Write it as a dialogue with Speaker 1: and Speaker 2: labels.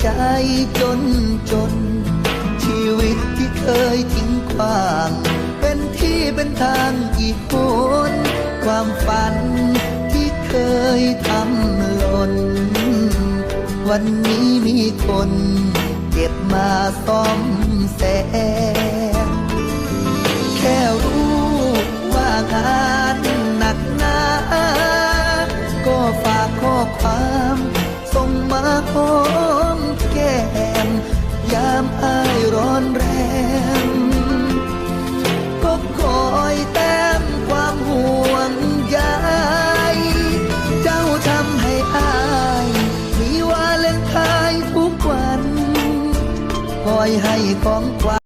Speaker 1: ใจจนจน ชีวิตที่เคยทิ้งควาง เป็นที่เป็นทางอีกคนความฝันที่เคยทำหล่น วันนี้มีคนเก็บมาซ่อมแซมแค่รู้ว่างานหนักหนาก็ฝากข้อความส่งมาขอามอายร้อนแรงก็คอยแต้มความห่วงใยเจ้าทำให้อายมีวาเลนไทน์ทุกวันคอยให้ของขวัญ